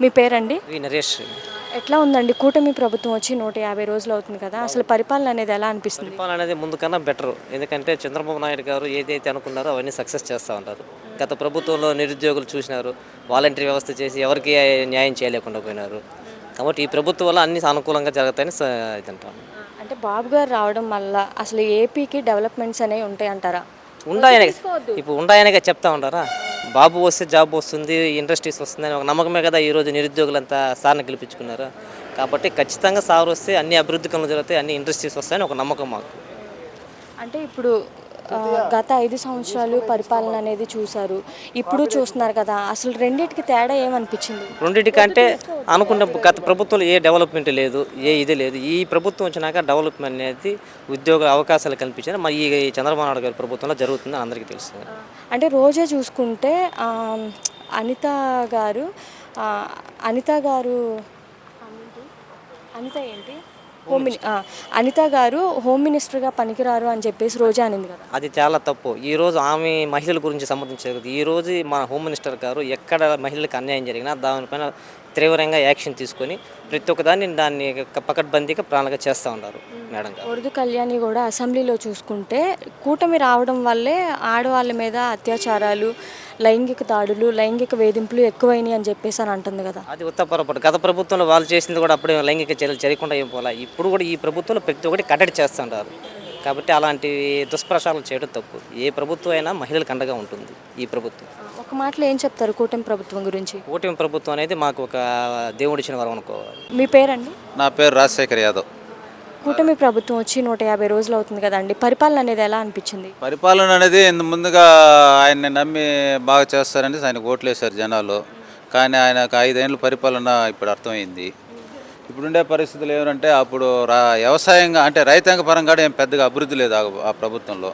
మీ పేరండి? నరేష్ ఎట్లా ఉందండి? కూటమి ప్రభుత్వం వచ్చి నూట యాభై రోజులు అవుతుంది కదా. అసలు పరిపాలన అనేది ఎలా అనిపిస్తుంది? పరిపాలన అనేది ముందు కన్నా బెటర్. ఎందుకంటే చంద్రబాబు నాయుడు గారు ఏదైతే అనుకున్నారో అవన్నీ సక్సెస్ చేస్తూ ఉంటారు గత ప్రభుత్వంలో నిరుద్యోగులు చూసినారు. వాలంటరీ వ్యవస్థ చేసి ఎవరికి న్యాయం చేయలేకుండా పోయినారు. కాబట్టి ఈ ప్రభుత్వం వల్ల అన్ని అనుకూలంగా జరుగుతాయని స- ఇదంటాను అంటే బాబు గారు రావడం వల్ల అసలు ఏపీకి డెవలప్మెంట్స్ అనేవి ఉంటాయి అంటారా ఉండాయనే ఇప్పుడు ఉండాయనే చెప్తా ఉంటారా బాబు వస్తే జాబ్ వస్తుంది ఇండస్ట్రీస్ వస్తుందని ఒక నమ్మకమే కదా ఈరోజు నిరుద్యోగులంతా సార్ని గెలిపించుకున్నారు. కాబట్టి ఖచ్చితంగా సార్ వస్తే అన్ని అభివృద్ధి పనులు జరుగుతాయి అన్ని ఇండస్ట్రీస్ వస్తాయని ఒక నమ్మకం మాకు. అంటే ఇప్పుడు గత ఐదు సంవత్సరాలు పరిపాలన అనేది చూశారు. ఇప్పుడు చూస్తున్నారు కదా అసలు రెండింటికి తేడా ఏమనిపించింది? రెండింటికంటే అనుకున్న గత ప్రభుత్వంలో ఏ డెవలప్మెంట్ లేదు ఏ ఇది లేదు. ఈ ప్రభుత్వం వచ్చినాక డెవలప్మెంట్ అనేది ఉద్యోగ అవకాశాలు కల్పించారు. మరి ఈ చంద్రబాబు నాయుడు గారి ప్రభుత్వంలో జరుగుతుందని అందరికీ తెలుసు అంటే రోజే చూసుకుంటే అనిత గారు అనిత గారు అనిత ఏంటి? హోమ్ మిని అనిత గారు హోమ్ మినిస్టర్గా పనికిరారు అని చెప్పేసి రోజా అనింది కదా. అది చాలా తప్పు. ఈ రోజు ఆమె మహిళల గురించి సంబంధించేది ఈ రోజు మన హోమ్ మినిస్టర్ గారు ఎక్కడ మహిళలకు అన్యాయం జరిగినా దానిపైన తీవ్రంగా యాక్షన్ తీసుకొని ప్రతి ఒక్కదాన్ని దాన్ని పకడ్బందీగా ప్రణాళిక చేస్తూ ఉన్నారు మేడం ఉర్దు కళ్యాణి కూడా అసెంబ్లీలో చూసుకుంటే కూటమి రావడం వల్లే ఆడవాళ్ళ మీద అత్యాచారాలు లైంగిక దాడులు లైంగిక వేధింపులు ఎక్కువైనాయి అని చెప్పేసి అని అంటుంది కదా. అది ఉత్త పొరపాటు. గత ప్రభుత్వంలో వాళ్ళు చేసింది కూడా అప్పుడే లైంగిక చర్యలు చేయకుండా ఏం పోలా. ఇప్పుడు కూడా ఈ ప్రభుత్వంలో ప్రతి ఒక్కటి కట్టడి చేస్తుంటారు కాబట్టి అలాంటి దుష్ప్రచారాలు చేయడం తప్పు. ఏ ప్రభుత్వం అయినా మహిళలకు అండగా ఉంటుంది ఈ ప్రభుత్వం. ఒక మాటలో ఏం చెప్తారు కూటమి ప్రభుత్వం గురించి? కూటమి ప్రభుత్వం అనేది మాకు ఒక దేవుడిచ్చిన వరం అనుకోవాలి మీ పేరండి? నా పేరు రాజశేఖర్ యాదవ్. కూటమి ప్రభుత్వం వచ్చి నూట యాభై రోజులు అవుతుంది కదండి. పరిపాలన అనేది ఎలా అనిపించింది? పరిపాలన అనేది ఇంత ముందుగా ఆయన్ని నమ్మి బాగా చేస్తారని ఆయనకు ఓట్లేశారు జనాలు. కానీ ఆయనకు ఐదేళ్ళ పరిపాలన ఇప్పుడు అర్థమైంది. ఇప్పుడుండే పరిస్థితులు ఏమంటే అప్పుడు రా వ్యవసాయంగా అంటే రైతాంగ పరంగా ఏం పెద్దగా అభివృద్ధి లేదు ఆ ప్రభుత్వంలో.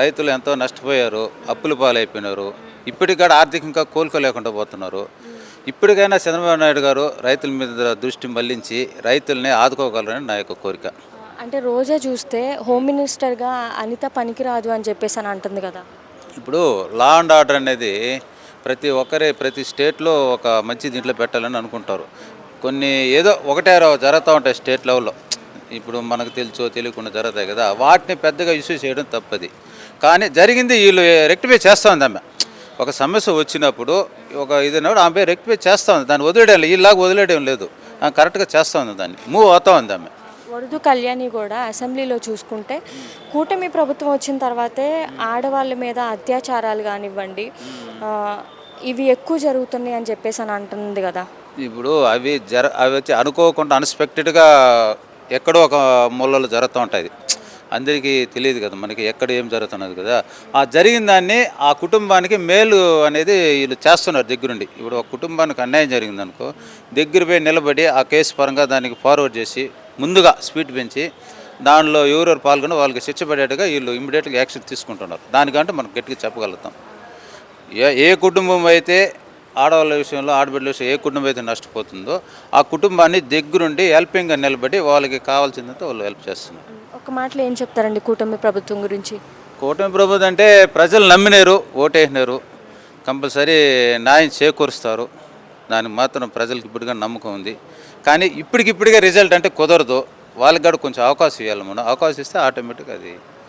రైతులు ఎంతో నష్టపోయారు అప్పుల పాలైపోయినారు. ఇప్పటికి కూడా ఆర్థికంగా కోలుకోలేకుండా పోతున్నారు. ఇప్పటికైనా చంద్రబాబు నాయుడు గారు రైతుల మీద దృష్టి మళ్ళించి రైతుల్ని ఆదుకోగలరని నా యొక్క కోరిక. అంటే రోజే చూస్తే హోమ్ మినిస్టర్గా అనిత పనికిరాదు అని చెప్పేసి అని అంటుంది కదా. ఇప్పుడు లా అండ్ ఆర్డర్ అనేది ప్రతి ఒక్కరే ప్రతి స్టేట్లో ఒక మంచి దీంట్లో పెట్టాలని అనుకుంటారు. కొన్ని ఏదో ఒకటే జరుగుతూ ఉంటాయి స్టేట్ లెవెల్లో. ఇప్పుడు మనకు తెలుసో తెలియకుండా జరుగుతాయి కదా. వాటిని పెద్దగా ఇష్యూ చేయడం తప్పది. కానీ జరిగింది వీళ్ళు రెక్టిఫై చేస్తూ ఉంది ఆమె ఒక సమస్య వచ్చినప్పుడు ఒక ఇది ఆమె రెక్టిఫై చేస్తూ ఉంది. దాన్ని వదిలేయడం ఇలాగ వదిలేయడం లేదు. ఆమె కరెక్ట్గా చేస్తూ ఉంది దాన్ని. మూవ్ అవుతూ ఉంది ఆమె. వరదు కళ్యాణి కూడా అసెంబ్లీలో చూసుకుంటే కూటమి ప్రభుత్వం వచ్చిన తర్వాతే ఆడవాళ్ళ మీద అత్యాచారాలు కానివ్వండి ఇవి ఎక్కువ జరుగుతున్నాయి అని చెప్పేసి అని అంటుంది కదా. ఇప్పుడు అవి జర అవి వచ్చి అనుకోకుండా అన్ఎక్స్పెక్టెడ్గా ఎక్కడో ఒక మూలలో జరుగుతూ ఉంటుంది అందరికీ తెలియదు కదా మనకి ఎక్కడ ఏం జరుగుతున్నది కదా. ఆ జరిగిన దాన్ని ఆ కుటుంబానికి మేలు అనేది వీళ్ళు చేస్తున్నారు దగ్గరుండి. ఇప్పుడు ఒక కుటుంబానికి అన్యాయం జరిగింది అనుకో దగ్గర పోయి నిలబడి ఆ కేసు పరంగా దానికి ఫార్వర్డ్ చేసి ముందుగా స్పీడ్ పెంచి దానిలో ఎవరెవరు పాల్గొని వాళ్ళకి శిక్ష పడేట్టుగా వీళ్ళు ఇమీడియట్గా యాక్షన్ తీసుకుంటున్నారు. దానికంటే మనం గట్టిగా చెప్పగలుగుతాం. ఏ ఏ కుటుంబం అయితే ఆడవాళ్ళ విషయంలో ఆడబిడ్డల విషయంలో ఏ కుటుంబం అయితే నష్టపోతుందో ఆ కుటుంబాన్ని దగ్గరుండి హెల్పింగ్గా నిలబడి వాళ్ళకి కావాల్సిందంతా వాళ్ళు హెల్ప్ చేస్తున్నారు. ఒక మాటలో ఏం చెప్తారండి కూటమి ప్రభుత్వం గురించి? కూటమి ప్రభుత్వం అంటే ప్రజలు నమ్మినారు ఓటేసినారు కంపల్సరీ న్యాయం చేకూరుస్తారు. దానికి మాత్రం ప్రజలకు ఇప్పటిగా నమ్మకం ఉంది. కానీ ఇప్పటికిప్పటికే రిజల్ట్ అంటే కుదరదు. వాళ్ళకి కూడా కొంచెం అవకాశం ఇవ్వాలి మనం. అవకాశం ఇస్తే ఆటోమేటిక్గా అది